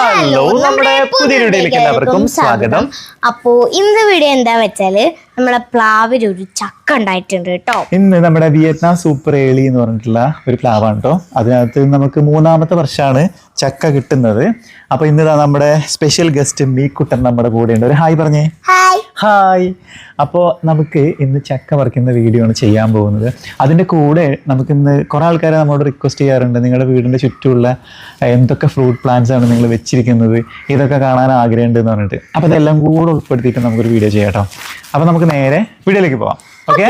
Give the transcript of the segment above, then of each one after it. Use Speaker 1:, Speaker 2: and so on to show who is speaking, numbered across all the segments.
Speaker 1: Hello നമ്മുടെ പുതിയ വീഡിയോയിലേക്ക് എല്ലാവർക്കും സ്വാഗതം.
Speaker 2: അപ്പോ ഇന്ന് വീഡിയോ എന്താ വെച്ചാൽ നമ്മളെ പ്ലാവിൽ ഒരു ചക്ക ഉണ്ടായിട്ടുണ്ട് കേട്ടോ.
Speaker 1: ഇന്ന് നമ്മുടെ വിയറ്റ്നാം സൂപ്പർ ഏളി എന്ന് പറഞ്ഞിട്ടുള്ള ഒരു പ്ലാവാണ് കേട്ടോ. അതിനകത്ത് നമുക്ക് മൂന്നാമത്തെ വർഷമാണ് ചക്ക കിട്ടുന്നത്. അപ്പൊ ഇന്നിതാ നമ്മുടെ സ്പെഷ്യൽ ഗസ്റ്റ് മീക്കുട്ടൻ നമ്മുടെ കൂടെ ഉണ്ട് ഒരു ഹായ് പറഞ്ഞേ.
Speaker 2: ഹായ്.
Speaker 1: അപ്പോൾ നമുക്ക് ഇന്ന് ചക്ക പറിക്കുന്ന വീഡിയോ ആണ് ചെയ്യാൻ പോകുന്നത്. അതിന്റെ കൂടെ നമുക്ക് ഇന്ന് കുറേ ആൾക്കാരെ നമ്മളോട് റിക്വസ്റ്റ് ചെയ്യാറുണ്ട്. നിങ്ങളുടെ വീടിന്റെ ചുറ്റുമുള്ള എന്തൊക്കെ ഫ്രൂട്ട് പ്ലാന്റ്സ് ആണ് നിങ്ങൾ വെച്ചിരിക്കുന്നത്? ഇതൊക്കെ കാണാൻ ആഗ്രഹമുണ്ട് എന്ന് പറഞ്ഞിട്ട്. അപ്പോൾ ഇതെല്ലാം കൂടെ ഉൾപ്പെടുത്തിയിട്ട് നമുക്കൊരു വീഡിയോ ചെയ്യാം കേട്ടോ. അപ്പോൾ നമുക്ക് നേരെ വീഡിയോയിലേക്ക് പോവാം. ഓക്കെ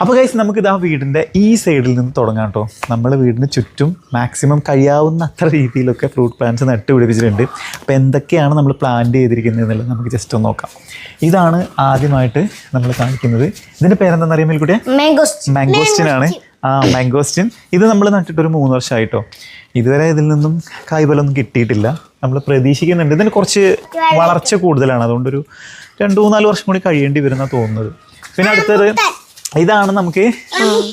Speaker 1: അപ്പോൾ ഗൈസ് നമുക്ക് ഇതാ വീടിന്റെ ഈ സൈഡിൽ നിന്ന് തുടങ്ങാം കേട്ടോ നമ്മൾ വീടിന് ചുറ്റും മാക്സിമം കഴിയാവുന്ന അത്ര രീതിയിലൊക്കെ ഫ്രൂട്ട് പ്ലാന്റ്സ് നട്ട് പിടിപ്പിച്ചിട്ടുണ്ട് അപ്പോൾ എന്തൊക്കെയാണ് നമ്മൾ പ്ലാന്റ് ചെയ്തിരിക്കുന്നത് എന്നുള്ളത് നമുക്ക് ജസ്റ്റ് ഒന്ന് നോക്കാം. ഇതാണ് ആദ്യമായിട്ട് നമ്മൾ കാണിക്കുന്നത്. ഇതിന്റെ പേരെന്താണെന്ന് അറിയാൻ മേൽക്കുട്ടിയെ?
Speaker 2: മാംഗോസ്
Speaker 1: മാംഗോസ്റ്റിൻ ആണ്. ആ മാംഗോസ്റ്റിൻ ഇത് നമ്മൾ നട്ടിട്ട് ഒരു മൂന്ന് വർഷമായിട്ടോ ഇതുവരെ ഇതിൽ നിന്നും കായ്ഫലമൊന്നും കിട്ടിയിട്ടില്ല. നമ്മൾ പ്രതീക്ഷിക്കുന്നുണ്ട്. ഇതിന് കുറച്ച് വളർച്ച കൂടുതലാണ്. അതുകൊണ്ടൊരു രണ്ട് മൂന്നാൽ വർഷം കൂടി കഴിയേണ്ടി വരുന്ന തോന്നുന്നത്. പിന്നെ അടുത്തത് ഇതാണ് നമുക്ക്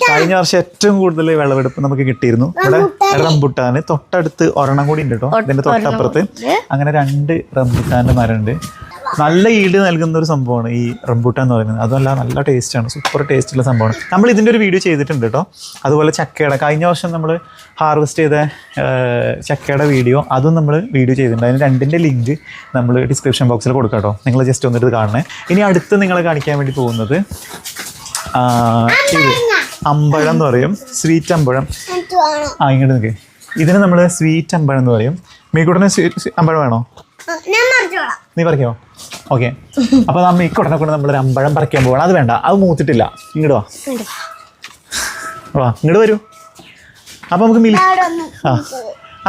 Speaker 1: കഴിഞ്ഞ വർഷം ഏറ്റവും കൂടുതൽ വിളവെടുപ്പ് നമുക്ക് കിട്ടിയിരുന്നു. ഇവിടെ റംബുട്ടാന് തൊട്ടടുത്ത് ഒരെണ്ണം കൂടി ഉണ്ട് കേട്ടോ. ഇതിന്റെ തൊട്ടപ്പുറത്ത് അങ്ങനെ രണ്ട് റംബുട്ടാന്റെ മരമുണ്ട് നല്ല ഈട് നൽകുന്ന ഒരു സംഭവമാണ് ഈ റംബൂട്ടാൻ എന്ന് പറയുന്നത്. അതല്ല നല്ല ടേസ്റ്റാണ് സൂപ്പർ ടേസ്റ്റുള്ള സംഭവമാണ്. നമ്മൾ ഇതിന്റെ ഒരു വീഡിയോ ചെയ്തിട്ടുണ്ട് കേട്ടോ അതുപോലെ ചക്കയുടെ കഴിഞ്ഞ വർഷം നമ്മൾ ഹാർവെസ്റ്റ് ചെയ്ത ചക്കയുടെ വീഡിയോ അതും നമ്മൾ വീഡിയോ ചെയ്തിട്ടുണ്ട്. അതിന് രണ്ടിന്റെ ലിങ്ക് നമ്മൾ ഡിസ്ക്രിപ്ഷൻ ബോക്സിൽ കൊടുക്കാം കേട്ടോ നിങ്ങൾ ജസ്റ്റ് ഒന്നിട്ട് കാണണേ. ഇനി അടുത്ത് നിങ്ങളെ കാണിക്കാൻ വേണ്ടി പോകുന്നത് ഇത് അമ്പഴം എന്ന് പറയും. സ്വീറ്റ് അമ്പഴം. ആ ഇങ്ങോട്ട് നിൽക്കേ ഇതിന് നമ്മൾ സ്വീറ്റ് അമ്പഴം എന്ന് പറയും. മീക്കൂട്ടിന് സ്വീറ്റ് അമ്പഴം വേണോ? നീ പറിക്കോ? ഓക്കെ. അപ്പൊ നമ്മ ഈ കുടനെ കൊണ്ട് നമ്മളൊരു അമ്പഴം പറിക്കാൻ പോകണം അത് വേണ്ട. അത് മൂത്തിട്ടില്ല. ഇങ്ങോട്ട് വാ. വാ. ഇങ്ങോട്ട് വരൂ. അപ്പൊ നമുക്ക് മിൽ ആ.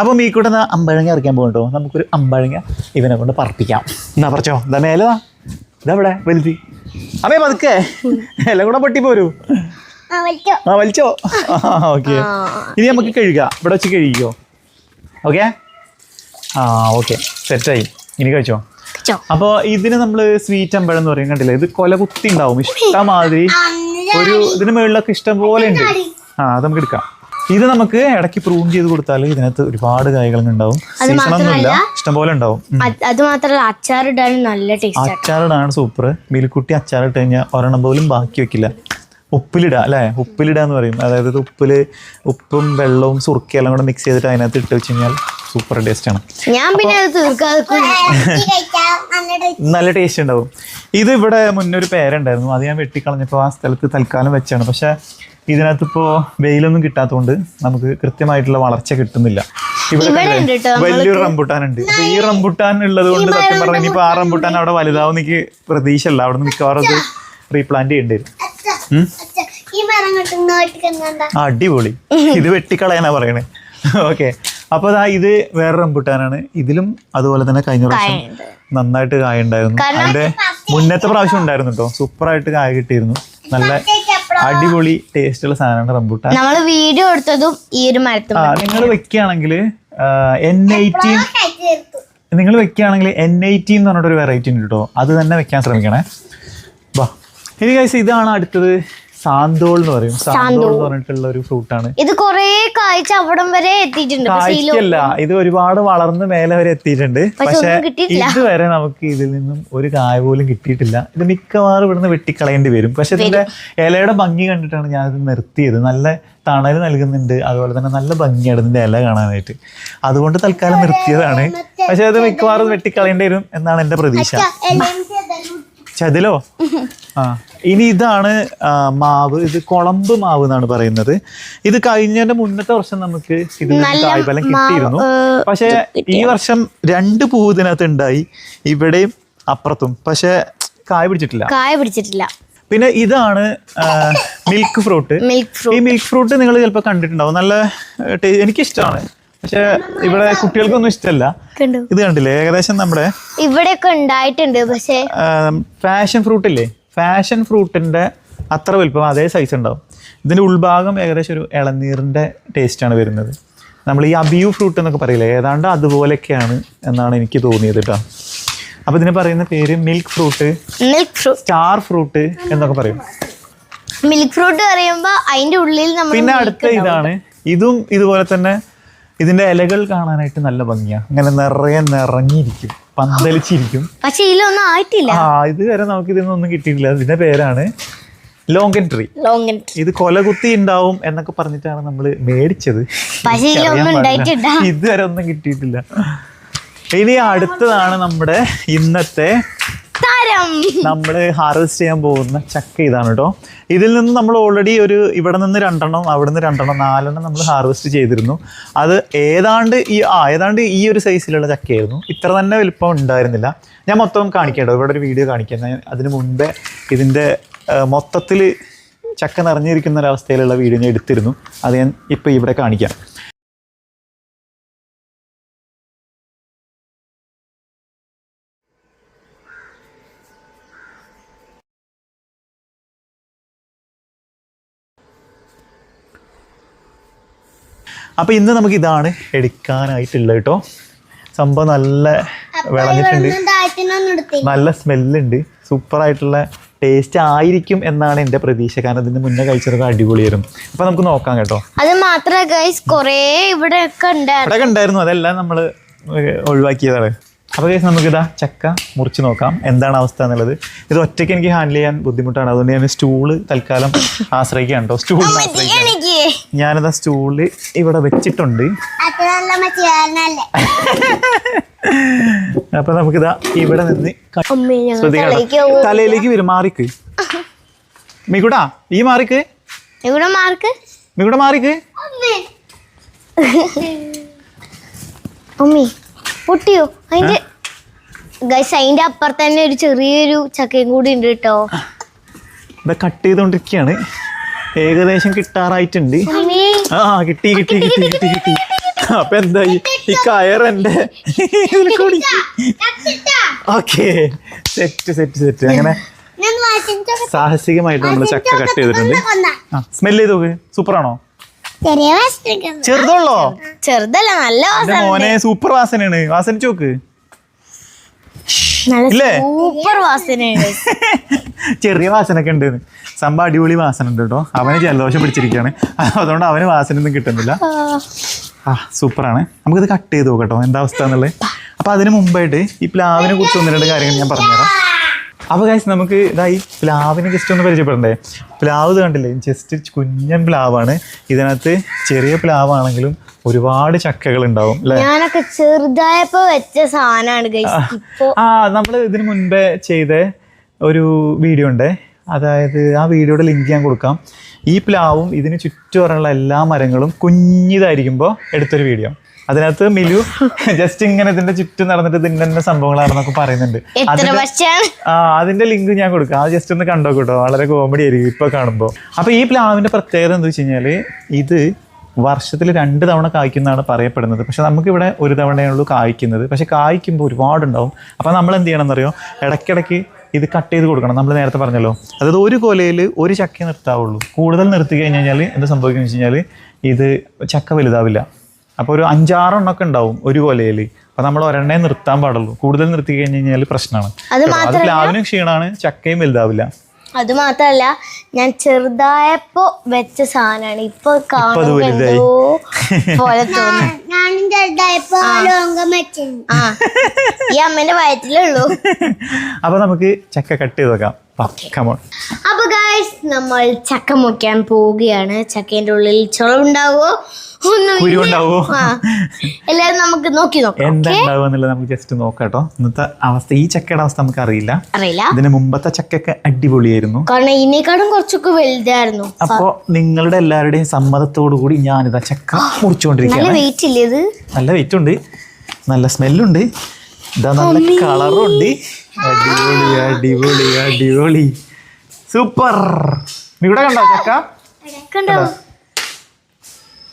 Speaker 1: മീ മീക്കൂട്ട അമ്പഴങ്ങ ഇറക്കാൻ പോകണ്ടോ? നമുക്കൊരു അമ്പഴങ്ങ ഇവനെ കൊണ്ട് പറപ്പിക്കാം. എന്നാ പറച്ചോ? എന്താ മേലതാ ഇതാ ഇവിടെ വലുതി. അതെ പതുക്കെ. എല്ലാം കൂടെ പൊട്ടി പോരൂ ആ വലിച്ചോ. ഓക്കെ. ഇനി നമുക്ക് കഴുകാം. ഇവിടെ വെച്ച് കഴുകിക്കോ. ഓക്കെ? ആ ഓക്കെ. സെറ്റായി. ഇനി കഴിച്ചോ? അപ്പൊ ഇതിന് നമ്മൾ സ്വീറ്റ് അമ്പഴം എന്ന് പറയും കണ്ടില്ല? ഇത് കൊല കുത്തി ഉണ്ടാവും. ഇഷ്ടമാതിരി ഒരു ഇതിന് മുകളിലൊക്കെ ഇഷ്ടം പോലെ ഉണ്ട് ആ അത് നമുക്ക് എടുക്കാം. ഇത് നമുക്ക് ഇടയ്ക്ക് പ്രൂവ് ചെയ്ത് കൊടുത്താൽ ഇതിനകത്ത് ഒരുപാട് കായകൾ ഉണ്ടാവും. സീസൺ ഒന്നുമില്ല ഇഷ്ടം പോലെ ഉണ്ടാവും.
Speaker 2: അത് നല്ല ടേസ്റ്റ്
Speaker 1: അച്ചാറിടാണ് സൂപ്പർ മിൽക്കുട്ടി അച്ചാറിട്ട് കഴിഞ്ഞാൽ ഒരെണ്ണം പോലും ബാക്കി വെക്കില്ല. ഉപ്പിലിടുക അല്ലേ? ഉപ്പിലിടാന്ന് പറയും. അതായത് ഉപ്പിൽ ഉപ്പും വെള്ളവും സുറുക്കിയെല്ലാം കൂടെ മിക്സ് ചെയ്തിട്ട് അതിനകത്ത് ഇട്ട് വെച്ച് കഴിഞ്ഞാൽ സൂപ്പർ ടേസ്റ്റ് ആണ്
Speaker 2: ഞാൻ പിന്നെ
Speaker 1: നല്ല ടേസ്റ്റ് ഉണ്ടാവും. ഇത് ഇവിടെ മുന്നേ ഒരു പേരുണ്ടായിരുന്നു. അത് ഞാൻ വെട്ടിക്കളഞ്ഞപ്പോൾ ആ സ്ഥലത്ത് തൽക്കാലം വെച്ചാണ്. പക്ഷെ ഇതിനകത്ത് ഇപ്പോ വെയിലൊന്നും കിട്ടാത്തതുകൊണ്ട് നമുക്ക് കൃത്യമായിട്ടുള്ള വളർച്ച കിട്ടുന്നില്ല. ഇവിടെ വലിയൊരു റംബുട്ടാൻ ഉണ്ട്. അപ്പൊ ഈ റംബുട്ടാൻ ഉള്ളത് കൊണ്ട് സത്യം പറഞ്ഞാൽ ഇനിയിപ്പോ ആ റംബുട്ടാൻ അവിടെ വലുതാവും എനിക്ക് പ്രതീക്ഷയല്ല. അവിടെ നിന്ന് മിക്കവാറും അത് റീപ്ലാന്റ് ചെയ്യേണ്ടി വരും. അടിപൊളി. ഇത് വെട്ടിക്കളയാനാ പറയണേ. ഓക്കെ അപ്പൊ ദാ ഇത് വേറെ റംബുട്ടാനാണ്. ഇതിലും അതുപോലെ തന്നെ കഴിഞ്ഞ പ്രാവശ്യം നന്നായിട്ട് കായ ഉണ്ടായിരുന്നു അതിന്റെ മുന്നത്തെ പ്രാവശ്യം ഉണ്ടായിരുന്നു കേട്ടോ സൂപ്പറായിട്ട് കായ കിട്ടിയിരുന്നു. നല്ല അടിപൊളി ടേസ്റ്റുള്ള സാധനമാണ് റംബുട്ടാൻ.
Speaker 2: നമ്മൾ വീഡിയോ എടുത്തതും ഈ ഒരു
Speaker 1: മരത്തിൽ നിങ്ങൾ വെക്കുകയാണെങ്കിൽ എൻ എയ്റ്റീൻ നിങ്ങൾ വെക്കുകയാണെങ്കിൽ എൻ എയ്റ്റീൻ എന്ന് പറഞ്ഞിട്ടൊരു വെറൈറ്റി ഉണ്ട് കേട്ടോ അത് തന്നെ വെക്കാൻ ശ്രമിക്കണേ. വാ ഇനി കഴിച്ച് ഇതാണ് അടുത്തത്. സാന്തോൾ എന്ന് പറയും. സാന്തോൾ. എന്ന് പറഞ്ഞിട്ടുള്ള ഒരു ഫ്രൂട്ട് ആണ്
Speaker 2: ഇത് കൊറേ കാഴ്ച അവിടം വരെ എത്തിയിട്ടുണ്ട്.
Speaker 1: കായ്ക്കല്ല ഇത് ഒരുപാട് വളർന്ന് മേലെ വരെ എത്തിയിട്ടുണ്ട്. പക്ഷെ ഇതുവരെ നമുക്ക് ഇതിൽ നിന്നും ഒരു കായ പോലും കിട്ടിയിട്ടില്ല. ഇത് മിക്കവാറും ഇവിടുന്ന് വെട്ടിക്കളയേണ്ടി വരും. പക്ഷെ ഇതിന്റെ ഇലയുടെ ഭംഗി കണ്ടിട്ടാണ് ഞാൻ ഇത് നിർത്തിയത്. നല്ല തണൽ നൽകുന്നുണ്ട്. അതുപോലെ തന്നെ നല്ല ഭംഗിയാണ് ഇതിന്റെ ഇല കാണാനായിട്ട്. അതുകൊണ്ട് തൽക്കാലം നിർത്തിയതാണ്. പക്ഷെ അത് മിക്കവാറും വെട്ടിക്കളയേണ്ടി വരും എന്നാണ് എന്റെ പ്രതീക്ഷ. ചതിലോ? ആ. ഇനി ഇതാണ് മാവ്. ഇത് കുളമ്പ് മാവ് എന്നാണ് പറയുന്നത്. ഇത് കഴിഞ്ഞതിന്റെ മുന്നത്തെ വർഷം നമുക്ക് ഇതിൽ നിന്ന് കായ്ഫലം കിട്ടിയിരുന്നു. പക്ഷെ ഈ വർഷം രണ്ട് പൂ ഇതിനകത്ത് ഉണ്ടായി. ഇവിടെയും അപ്പുറത്തും. പക്ഷെ കായ പിടിച്ചിട്ടില്ല.
Speaker 2: കായ പിടിച്ചിട്ടില്ല.
Speaker 1: പിന്നെ ഇതാണ് മിൽക്ക് ഫ്രൂട്ട്. ഈ മിൽക്ക് ഫ്രൂട്ട് നിങ്ങൾ ചിലപ്പോൾ കണ്ടിട്ടുണ്ടാവും. നല്ല എനിക്കിഷ്ടമാണ് പക്ഷെ ഇവിടെ കുട്ടികൾക്കൊന്നും ഇഷ്ടമല്ല ഇത് കണ്ടില്ലേ? ഏകദേശം നമ്മുടെ
Speaker 2: ഇവിടെയൊക്കെ ഉണ്ടായിട്ടുണ്ട് പക്ഷേ
Speaker 1: ഫാഷൻ ഫ്രൂട്ട് ഇല്ലേ ഫാഷൻ ഫ്രൂട്ടിന്റെ അത്ര വലുപ്പം അതേ സൈസ് ഉണ്ടാവും. ഇതിന്റെ ഉൾഭാഗം ഏകദേശം ഒരു ഇളനീറിന്റെ ടേസ്റ്റാണ് വരുന്നത്. നമ്മൾ ഈ അബിയു ഫ്രൂട്ട് എന്നൊക്കെ പറയില്ലേ ഏതാണ്ട് അതുപോലെയൊക്കെയാണ് എന്നാണ് എനിക്ക് തോന്നിയത് കേട്ടോ. അപ്പോൾ ഇതിന് പറയുന്ന പേര് milk fruit
Speaker 2: milk fruit
Speaker 1: star fruit എന്നൊക്കെ പറയും.
Speaker 2: മിൽക്ക് ഫ്രൂട്ട് പറയുമ്പോൾ അതിന്റെ ഉള്ളിൽ നമ്മൾ
Speaker 1: പിന്നെ അടുത്ത ഇതാണ് ഇതും ഇതുപോലെ തന്നെ ഇതിന്റെ ഇലകൾ കാണാനായിട്ട് നല്ല ഭംഗിയാണ് അങ്ങനെ നിറയെ നിറഞ്ഞിരിക്കും. പന്തലിച്ചിരിക്കും.
Speaker 2: പക്ഷെ ഇതിലൊന്നും ആയിട്ടില്ല.
Speaker 1: ആ ഇതുവരെ നമുക്ക് ഇതിനൊന്നും കിട്ടിയിട്ടില്ല. ഇതിന്റെ പേരാണ് ലോങ്കൻ ട്രീ.
Speaker 2: ലോങ്
Speaker 1: ഇത് കൊലകുത്തി ഉണ്ടാവും എന്നൊക്കെ പറഞ്ഞിട്ടാണ് നമ്മൾ മേടിച്ചത്.
Speaker 2: പക്ഷേ.
Speaker 1: ഇതുവരെ ഒന്നും കിട്ടിയിട്ടില്ല. ഇനി അടുത്തതാണ് നമ്മുടെ ഇന്നത്തെ നമ്മൾ ഹാർവെസ്റ്റ് ചെയ്യാൻ പോകുന്ന ചക്ക ഇതാണ് കേട്ടോ. ഇതിൽ നിന്ന് നമ്മൾ ഓൾറെഡി ഒരു ഇവിടെ നിന്ന് രണ്ടെണ്ണം അവിടെ നിന്ന് രണ്ടെണ്ണം നാലെണ്ണം നമ്മൾ ഹാർവെസ്റ്റ് ചെയ്തിരുന്നു. അത് ഏതാണ്ട് ഈ ആ ഏതാണ്ട് ഈ ഒരു സൈസിലുള്ള ചക്കയായിരുന്നു. ഇത്ര തന്നെ വലിപ്പം ഉണ്ടായിരുന്നില്ല. ഞാൻ മൊത്തം കാണിക്കേണ്ടത് ഇവിടെ ഒരു വീഡിയോ കാണിക്കാം. ഞാൻ അതിന് മുൻപേ ഇതിന്റെ മൊത്തത്തിൽ ചക്ക നിറഞ്ഞിരിക്കുന്ന ഒരവസ്ഥയിലുള്ള വീഡിയോ ഞാൻ എടുത്തിരുന്നു. അത് ഞാൻ ഇപ്പോൾ ഇവിടെ കാണിക്കാം. അപ്പോൾ ഇന്ന് നമുക്ക് ഇതാണ് എടുക്കാനായിട്ടുള്ളത് കേട്ടോ. സംഭവം നല്ല വിളഞ്ഞിട്ടുണ്ട്. നല്ല സ്മെല്ലുണ്ട് സൂപ്പറായിട്ടുള്ള ടേസ്റ്റ് ആയിരിക്കും എന്നാണ് എന്റെ പ്രതീക്ഷ. കാരണം ഇതിന് മുന്നേ കഴിച്ചതൊക്കെ അടിപൊളിയായിരുന്നു അപ്പൊ നമുക്ക് നോക്കാം കേട്ടോ.
Speaker 2: അത് മാത്രമേ ഗൈസ് കൊറേ ഇവിടെ ഉണ്ടായിരുന്നു.
Speaker 1: അതെല്ലാം നമ്മൾ ഒഴിവാക്കിയതാണ്. അപ്പോൾ കേസ് നമുക്കിതാ ചക്ക മുറിച്ച് നോക്കാം. എന്താണ് അവസ്ഥ എന്നുള്ളത്. ഇത് ഒറ്റയ്ക്ക് എനിക്ക് ഹാൻഡിൽ ചെയ്യാൻ ബുദ്ധിമുട്ടാണ്. അതുകൊണ്ട് ഞാൻ സ്റ്റൂൾ തൽക്കാലം ആശ്രയിക്കുകയാണ് കേട്ടോ സ്റ്റൂളിൽ ഞാനിതാ സ്റ്റൂളിൽ ഇവിടെ വെച്ചിട്ടുണ്ട്. അപ്പൊ നമുക്കിതാ ഇവിടെ നിന്ന്. തലയിലേക്ക് വരും മാറിക്ക്. മികുടാ ഈ മാറിക്ക്. മികുട മാറിക്ക്.
Speaker 2: അമ്മി. പൊട്ടിയോ? അതിന്റെ ഗൈസ് അതിന്റെ അപ്പുറത്ത് തന്നെ ഒരു ചെറിയൊരു ചക്കയും കൂടി ഉണ്ട് കേട്ടോ.
Speaker 1: കട്ട് ചെയ്തുകൊണ്ടിരിക്കുകയാണ് ഏകദേശം കിട്ടാറായിട്ടുണ്ട്. ആ കിട്ടി കിട്ടി കിട്ടി കിട്ടി കിട്ടി അപ്പൊ എന്തായി? ഈ കയർ എന്റെ ഓക്കെ. Set set set. അങ്ങനെ സാഹസികമായിട്ട് നമ്മൾ ചക്ക കട്ട് ചെയ്തിട്ടുണ്ട്. സ്മെൽ ചെയ്ത് നോക്ക്. സൂപ്പറാണോ? ചെറുതുള്ളോ?
Speaker 2: ചെറുതല്ല നല്ല വാസന
Speaker 1: മോനെ സൂപ്പർ വാസനയാണ്. വാസനിച്ചു നോക്ക്. ഇല്ലേ?
Speaker 2: സൂപ്പർ വാസനയാണ്
Speaker 1: ചെറിയ വാസനൊക്കെ ഉണ്ട്. സംഭവം അടിപൊളി വാസന ഉണ്ട് കേട്ടോ. അവന് ജലദോഷം പിടിച്ചിരിക്കുകയാണ്. അതുകൊണ്ട് അവന് വാസന ഒന്നും കിട്ടുന്നില്ല. ആ. സൂപ്പറാണ് നമുക്കിത് കട്ട് ചെയ്ത് നോക്കട്ടോ എന്താ അവസ്ഥ എന്നുള്ളത്? അപ്പോൾ അതിന് മുമ്പായിട്ട് ഈ പ്ലാവിനെ കുറിച്ച് ഒന്ന് രണ്ട് കാര്യങ്ങൾ ഞാൻ പറഞ്ഞുതരാം. അപ്പോൾ ഗൈസ് നമുക്ക് ഇതായി പ്ലാവിനെ ജസ്റ്റ് ഒന്ന് പരിചയപ്പെടണ്ടേ? പ്ലാവ് കണ്ടില്ലേ? ജസ്റ്റ് കുഞ്ഞൻ പ്ലാവാണ്. ഇതിനകത്ത് ചെറിയ പ്ലാവാണെങ്കിലും ഒരുപാട് ചക്കകൾ ഉണ്ടാവും അല്ലേ?
Speaker 2: ഞാനൊക്കെ ചെറുതായപ്പോ വെച്ച സാധനമാണ്
Speaker 1: ആ നമ്മൾ ഇതിനു മുൻപേ ചെയ്ത ഒരു വീഡിയോ ഉണ്ട്. അതായത് ആ വീഡിയോയുടെ ലിങ്ക് ഞാൻ കൊടുക്കാം. ഈ പ്ലാവും ഇതിന് ചുറ്റുപറുള്ള എല്ലാ മരങ്ങളും കുഞ്ഞിതായിരിക്കുമ്പോൾ എടുത്തൊരു വീഡിയോ അതിനകത്ത് മിലു ജസ്റ്റ് ഇങ്ങനെ ഇതിന്റെ ചുറ്റും നടന്നിട്ട് ഇതിന്റെ തന്നെ സംഭവങ്ങളാണെന്നൊക്കെ പറയുന്നുണ്ട്. ആ അതിന്റെ ലിങ്ക് ഞാൻ കൊടുക്കാം. ആ ജസ്റ്റ് ഒന്ന് കണ്ടോ കേട്ടോ. വളരെ കോമഡി ആയിരിക്കും ഇപ്പൊ കാണുമ്പോൾ അപ്പൊ ഈ പ്ലാവിന്റെ പ്രത്യേകത എന്താ വെച്ച് കഴിഞ്ഞാൽ ഇത് വർഷത്തിൽ രണ്ട് തവണ കായ്ക്കുന്നതാണ് പറയപ്പെടുന്നത്. പക്ഷെ നമുക്കിവിടെ ഒരു തവണയേ ഉള്ളൂ കായ്ക്കുന്നത്. പക്ഷെ കായ്ക്കുമ്പോൾ ഒരുപാടുണ്ടാവും. അപ്പോൾ നമ്മൾ എന്ത് ചെയ്യണം എന്നറിയോ ഇടയ്ക്കിടയ്ക്ക് ഇത് കട്ട് ചെയ്ത് കൊടുക്കണം. നമ്മൾ നേരത്തെ പറഞ്ഞല്ലോ. അതായത് ഒരു കൊലയിൽ ഒരു ചക്ക നിർത്താവുള്ളൂ. കൂടുതൽ നിർത്തി കഴിഞ്ഞ് കഴിഞ്ഞാൽ എന്ത് സംഭവിക്കുന്നു വെച്ച് കഴിഞ്ഞാൽ ഇത് ചക്ക വലുതാവില്ല. അപ്പോൾ ഒരു അഞ്ചാറെണ്ണമൊക്കെ ഉണ്ടാവും ഒരു കൊലയിൽ അപ്പോൾ നമ്മൾ ഒരെണ്ണേ നിർത്താൻ പാടുള്ളൂ. കൂടുതൽ നിർത്തി കഴിഞ്ഞ് കഴിഞ്ഞാൽ പ്രശ്നമാണ്
Speaker 2: അത്
Speaker 1: പ്ലാവിനും ക്ഷീണമാണ് ചക്കയും വലുതാവില്ല.
Speaker 2: അത് മാത്രല്ല ഞാൻ ചെറുതായപ്പോ വെച്ച സാധനമാണ് ഇപ്പൊ
Speaker 3: അമ്മന്റെ
Speaker 2: വയറ്റിലുള്ളു ഈ അമ്മേന്റെ
Speaker 1: അപ്പൊ നമുക്ക് ചക്ക കട്ട് ചെയ്ത് നോക്കാം
Speaker 2: അപ്പൊ ഗായ്സ് നമ്മൾ ചക്ക മുക്കാൻ പോവുകയാണ്. ചക്കേന്റെ ഉള്ളിൽ ചുളവുണ്ടാവോ ഒന്നും
Speaker 1: കുരു
Speaker 2: എല്ലാരും നമുക്ക് നോക്കി നോക്കാം
Speaker 1: എന്താ ഉണ്ടാവുക എന്നുള്ളത് നമുക്ക് ജസ്റ്റ് നോക്കാട്ടോ ഇന്നത്തെ അവസ്ഥ ഈ ചക്കയുടെ അവസ്ഥ നമുക്ക് അറിയില്ല.
Speaker 2: അറിയില്ല.
Speaker 1: ഇതിന് മുമ്പത്തെ ചക്കയൊക്കെ അടിപൊളിയായിരുന്നു.
Speaker 2: കാരണം ഇതിനേക്കാളും കുറച്ചൊക്കെ വലുതായിരുന്നു.
Speaker 1: അപ്പോ നിങ്ങളുടെ എല്ലാവരുടെയും സമ്മതത്തോടു കൂടി ഞാൻ ഞാനിതാ ചക്ക
Speaker 2: നല്ല വെയിറ്റ് ഇല്ലേ ഇത്?
Speaker 1: നല്ല വെയിറ്റ് ഉണ്ട്. നല്ല സ്മെല്ലുണ്ട് ഇതാ നല്ല കളറും ഉണ്ട്. അടിപൊളി അടിപൊളി അടിപൊളി. സൂപ്പർ ഇവിടെ കണ്ടോ ചക്ക?
Speaker 2: കണ്ടോ?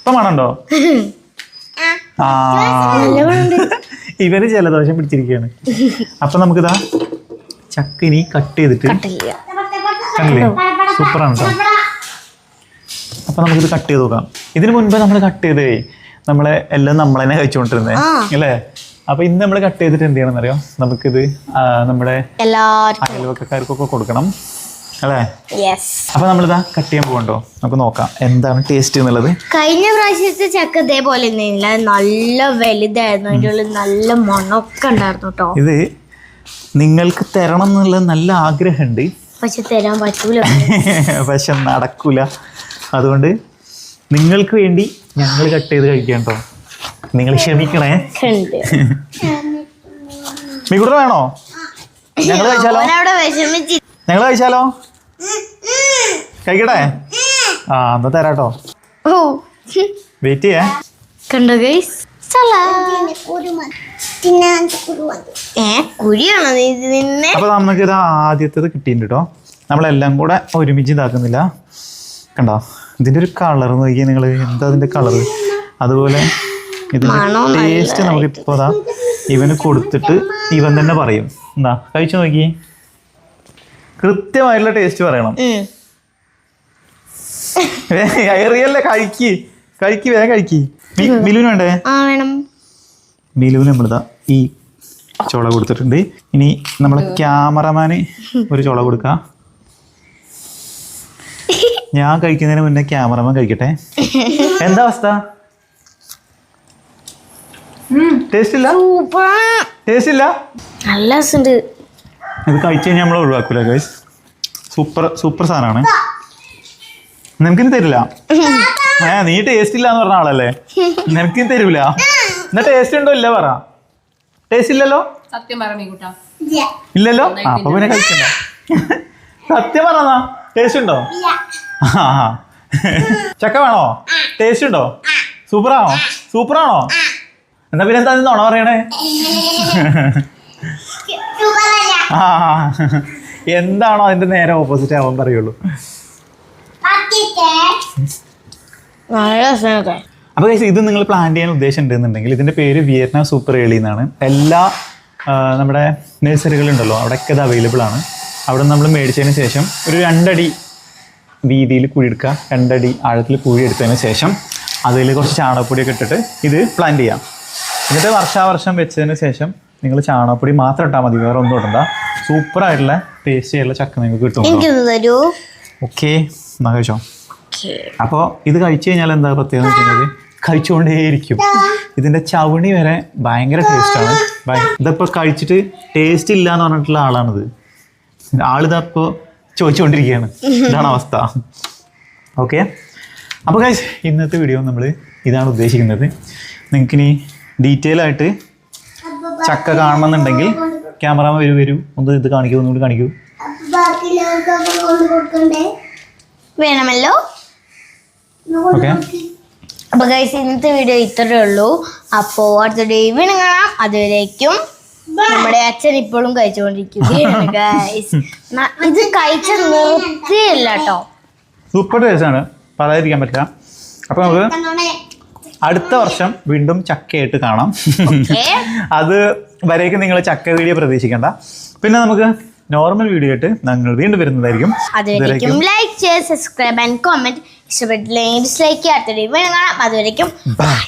Speaker 1: ഇപ്പൊ മണുണ്ടോ ആ ഇവർ ജലദോഷം പിടിച്ചിരിക്കുകയാണ്. അപ്പൊ നമുക്കിതാ ചക്കിനി കട്ട് ചെയ്തിട്ട് കണ്ടില്ലേ? സൂപ്പറാണ് കേട്ടോ അപ്പൊ നമുക്കിത് കട്ട് ചെയ്ത് നോക്കാം. ഇതിനു മുൻപ് നമ്മൾ കട്ട് ചെയ്തേ നമ്മളെ എല്ലാം നമ്മൾ തന്നെ കഴിച്ചുകൊണ്ടിരുന്നേ അല്ലേ? അപ്പൊ ഇന്ന് നമ്മൾ കട്ട് ചെയ്തിട്ട് എന്ത് ചെയ്യണം അറിയോ നമുക്കിത് നമ്മുടെ
Speaker 2: എല്ലാവർക്കും.
Speaker 1: അയൽവക്കക്കാർക്കൊക്കെ കൊടുക്കണം. അല്ലേ? അപ്പൊ നമ്മളിതാ കട്ട് ചെയ്യാൻ പോകണ്ടോ നമുക്ക് നോക്കാം. എന്താണ് ടേസ്റ്റ് എന്നുള്ളത്?
Speaker 2: കഴിഞ്ഞ പ്രാവശ്യത്തെ ചക്ക ഇതേപോലെ നല്ല വലുതായിരുന്നു. അതിന്റെ ഉള്ളിൽ നല്ല മണമൊക്കെ ഉണ്ടായിരുന്നു കേട്ടോ
Speaker 1: ഇത് നിങ്ങൾക്ക് തരണം എന്നുള്ള നല്ല ആഗ്രഹമുണ്ട്.
Speaker 2: പക്ഷെ തരാൻ പറ്റൂല.
Speaker 1: പക്ഷെ നടക്കൂല. അതുകൊണ്ട് നിങ്ങൾക്ക് വേണ്ടി ഞങ്ങൾ കട്ട് ചെയ്ത് കഴിക്കാം കേട്ടോ നിങ്ങൾ ക്ഷമിക്കണേ. മികുടർ വേണോ? ഞങ്ങൾ കഴിച്ചാലോ? ഞങ്ങൾ കഴിച്ചാലോ? കഴിക്കട്ടെ? ആ എന്താ തരാട്ടോ.
Speaker 2: ഓ.
Speaker 1: വെയിറ്റ് ചെയ്യേ.
Speaker 2: കണ്ടോ ഗൈസ്
Speaker 1: അപ്പൊ നമുക്ക് ഇത് ആദ്യത്തേത് കിട്ടിയിട്ടുണ്ട് കേട്ടോ നമ്മളെല്ലാം കൂടെ ഒരുമിച്ച് ഇതാക്കുന്നില്ല. കണ്ടോ? ഇതിന്റെ ഒരു കളർ നോക്കിയാൽ നിങ്ങൾ എന്താ അതിന്റെ കളർ അതുപോലെ ഇതിന്റെ ടേസ്റ്റ് നമുക്ക് ഇപ്പൊ ഇവന് കൊടുത്തിട്ട് ഇവൻ തന്നെ പറയും. എന്താ കഴിച്ചു നോക്കി കൃത്യമായിട്ടുള്ള ടേസ്റ്റ് പറയണം.
Speaker 2: ഉം.
Speaker 1: റിയല്ലേ കഴിക്ക്. കഴിക്ക് വേഗം കഴിക്ക്. മിലുവിന് വേണ്ടേ? മിലുവിന് നമ്മളിതാ ഈ ചോള കൊടുത്തിട്ടുണ്ട്. ഇനി നമ്മളെ ക്യാമറമാന് ഒരു ചോള കൊടുക്കാം. ഞാൻ കഴിക്കുന്നതിന് മുന്നേ ക്യാമറമാൻ കഴിക്കട്ടെ. എന്താ അവസ്ഥ? ടേസ്റ്റ് ഇല്ല? ടേസ്റ്റ് ഇല്ല?
Speaker 2: നല്ല രസമുണ്ട്
Speaker 1: ഇത് കഴിച്ച് കഴിഞ്ഞാൽ നമ്മൾ ഒഴിവാക്കൂല ഗൈസ് സൂപ്പർ സൂപ്പർ സാധനമാണ് നിനക്കിന് തരില്ല? ഏ നീ ടേസ്റ്റ് ഇല്ല എന്ന് പറഞ്ഞ ആളല്ലേ? നിനക്കിന് തരൂല? എന്നാ ടേസ്റ്റ് ഉണ്ടോ ഇല്ല പറ. ടേസ്റ്റ് ഇല്ലല്ലോ?
Speaker 4: സത്യം
Speaker 1: ഇല്ലല്ലോ? അപ്പൊ പിന്നെ കഴിക്കണ്ട. സത്യം പറഞ്ഞാ ടേസ്റ്റ് ഉണ്ടോ. ചക്ക വേണോ? ടേസ്റ്റ് ഉണ്ടോ? സൂപ്പറാണോ സൂപ്പറാണോ എന്നാ പിന്നെ എന്താ നോണ പറയണേ? ആ എന്താണോ അതിന്റെ നേരെ ഓപ്പോസിറ്റ് ആവാൻ പറയുള്ളൂ.
Speaker 2: നല്ല രസമൊക്കെ
Speaker 1: അപ്പോൾ ഇത് നിങ്ങൾ പ്ലാൻ ചെയ്യാൻ ഉദ്ദേശം ഉണ്ടെന്നുണ്ടെങ്കിൽ ഇതിന്റെ പേര് വിയറ്റ്നാം സൂപ്പർ ഏളി എന്നാണ്. എല്ലാ നമ്മുടെ നഴ്സറികളുണ്ടല്ലോ അവിടെയൊക്കെ ഇത് അവൈലബിൾ ആണ്. അവിടെ നമ്മൾ മേടിച്ചതിന് ശേഷം ഒരു രണ്ടടി വീതിയിൽ കുഴിയെടുക്കുക രണ്ടടി ആഴത്തിൽ കുഴി എടുത്തതിന് ശേഷം അതിൽ കുറച്ച് ചാണകപ്പൊടിയൊക്കെ ഇട്ടിട്ട് ഇത് പ്ലാൻ ചെയ്യാം. എന്നിട്ട് വർഷാവർഷം വെച്ചതിന് ശേഷം നിങ്ങൾ ചാണകപ്പൊടി മാത്രം ഇട്ടാൽ മതി വേറെ ഒന്നും ഇടണ്ട. സൂപ്പർ ആയിട്ടുള്ള ടേസ്റ്റി ആയിട്ടുള്ള ചക്ക നിങ്ങൾക്ക് കിട്ടും
Speaker 2: തരൂ.
Speaker 1: ഓക്കെ എന്നാ കഴിച്ചോ. അപ്പോൾ ഇത് കഴിച്ചു കഴിഞ്ഞാൽ എന്താ പ്രത്യേകത എന്ന് വെച്ചിട്ടുണ്ടെങ്കിൽ കഴിച്ചുകൊണ്ടേയിരിക്കും ഇതിന്റെ ചവണി വരെ ഭയങ്കര ടേസ്റ്റാണ് ഇതിപ്പോൾ കഴിച്ചിട്ട് ടേസ്റ്റ് ഇല്ല എന്ന് പറഞ്ഞിട്ടുള്ള ആളാണിത്. ആളിതപ്പോൾ ചോദിച്ചുകൊണ്ടിരിക്കുകയാണ് ഇതാണ് അവസ്ഥ. ഓക്കെ അപ്പോൾ കഴിച്ച് ഇന്നത്തെ വീഡിയോ നമ്മൾ ഇതാണ് ഉദ്ദേശിക്കുന്നത്. നിങ്ങൾക്കിനി ഡീറ്റെയിൽ ആയിട്ട് ചക്ക കാണണമെന്നുണ്ടെങ്കിൽ ക്യാമറ വരൂ വരൂ. ഒന്ന് ഇത് കാണിക്കൂ ഒന്നുകൂടി കാണിക്കൂ.
Speaker 2: വേണമല്ലോ?
Speaker 1: ഓക്കെ.
Speaker 2: അപ്പൊ ഗൈസ് ഇന്നത്തെ വീഡിയോ ഇത്രയേ ഉള്ളൂ. അപ്പോൾ അടുത്ത ഡേ വീണ്ടും കാണാം. അതുവരേക്കും നമ്മുടെ അച്ഛൻ ഇപ്പോഴും കഴിച്ചുകൊണ്ടിരിക്കുകയാണ് ഗൈസ് ഇത് കഴിച്ച നിർത്തിയില്ല കേട്ടോ.
Speaker 1: സൂപ്പർ ആണ്. പറയാതിരിക്കാൻ പറ്റില്ല. അപ്പോൾ നമുക്ക് അടുത്ത വർഷം വീണ്ടും ചക്കയായിട്ട് കാണാം. അത് വരേക്കും നിങ്ങൾ ചക്ക വീഡിയോ പ്രതീക്ഷിക്കേണ്ട. പിന്നെ നമുക്ക് നോർമൽ വീഡിയോ ആയിട്ട് ഞങ്ങൾ വീണ്ടും വരുന്നതായിരിക്കും.
Speaker 2: അതുവരേക്കും ലൈക്ക് ചെയ്യുക സബ്സ്ക്രൈബ് ആൻഡ് കോമെന്റ് ഇഷ്ടപ്പെട്ടില്ലെങ്കിൽ ഡിസ്ലൈക്ക് ചെയ്യാത്ത വീണ്ടും കാണാം. അതുവരേക്കും.
Speaker 1: ബൈ